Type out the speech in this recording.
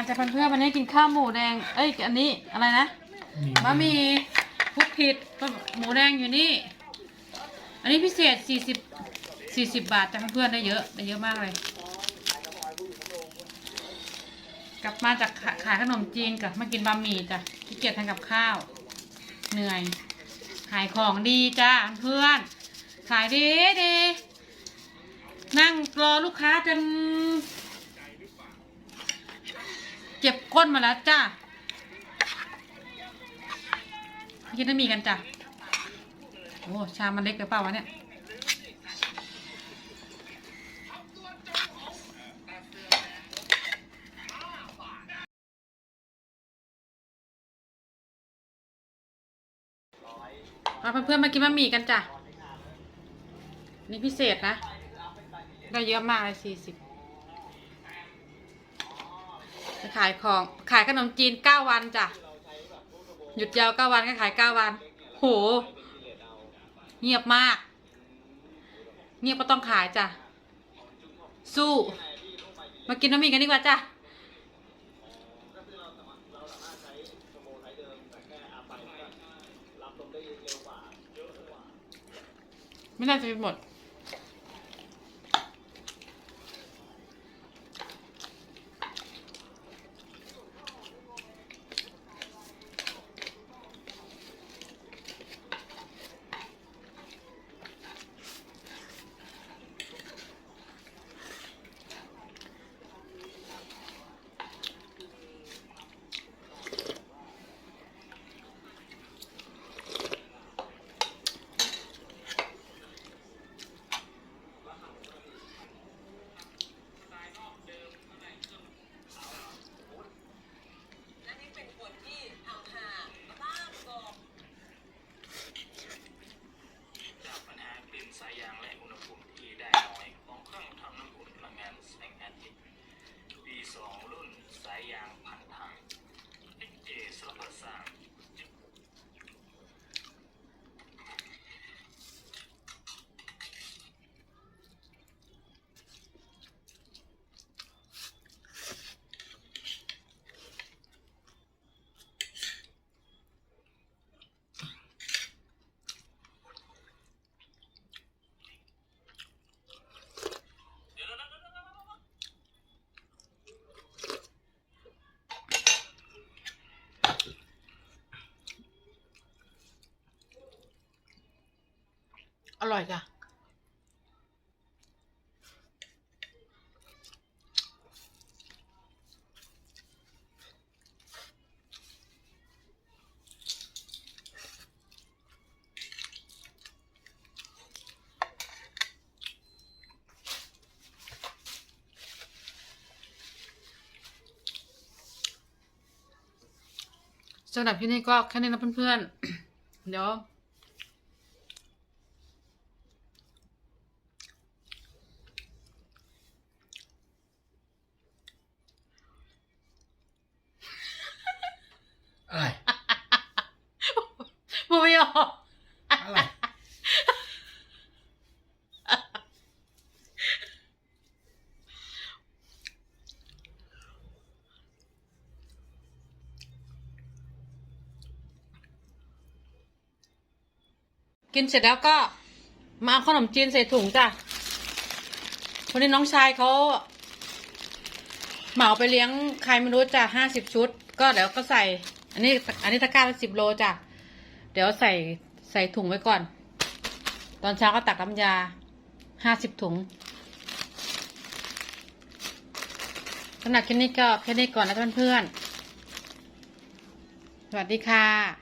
กันจะเพื่อนๆวันนี้กินข้าวหมูแดง เอ้ย อันนี้อะไรนะบะหมี่พุกผิดหมูแดงอยู่นี่ อันนี้พิเศษสี่สิบสี่สิบบาทจ้ะเพื่อนๆได้เยอะได้เยอะมากเลย กลับมาจากขาขายขนมจีนกลับมากินบะหมี่จ้ะขี้เกียจทำกับข้าว เหนื่อยขายของดีจ้าเพื่อนขายดีดีนั่งรอลูกค้าจน เจ็บก้นมาแล้วจ้ากินน้ำมีกันจ้ะโอ้ชามมันเล็กไปเปล่าวะเนี่ยมาเพื่อนๆมากินบะหมี่กันจ้ะ นี่พิเศษนะ ได้เยอะมากเลยสี่สิบ จะขายของขายขนมจีนเก้าวันจ้ะ หยุดยาวเก้าวันก็ขายเก้าวัน โห เงียบมาก เงียบก็ต้องขายจ้ะ สู้ มากินบะหมี่กันดีกว่าจ้ะไม่น่าจะหมด จากปัญหากลิ่นสายยางและอุณหภูมิที่ได้น้อยของเครื่องทำน้ำอุ่นพลังงานแสงอาทิตย์ V2 รุ่นสายยางพันทาง XJ สรรพสร้าง อร่อยจ้ะสำหรับที่นี่ก็แค่นี้นะเพื่อนๆ เดี๋ยว อะไร พูดไม่ออกอะไร กินเสร็จแล้วก็มาเอาขนมจีนใส่ถุงจ้ะวันนี้น้องชายเขาเหมาไปเลี้ยงใครไม่รู้จ้ะห้าสิบชุด ก็เดี๋ยวก็ใส่ นนี้อันนี้ตะกร้าละสิบโลจ้ะ เดี๋ยวใส่ใส่ถุงไว้ก่อน ตอนเช้าก็ตักน้ำยาห้าสิบถุงสำหรับคลิปนี้ก็แค่นี้ก่อนนะเพื่อนๆ สวัสดีค่ะ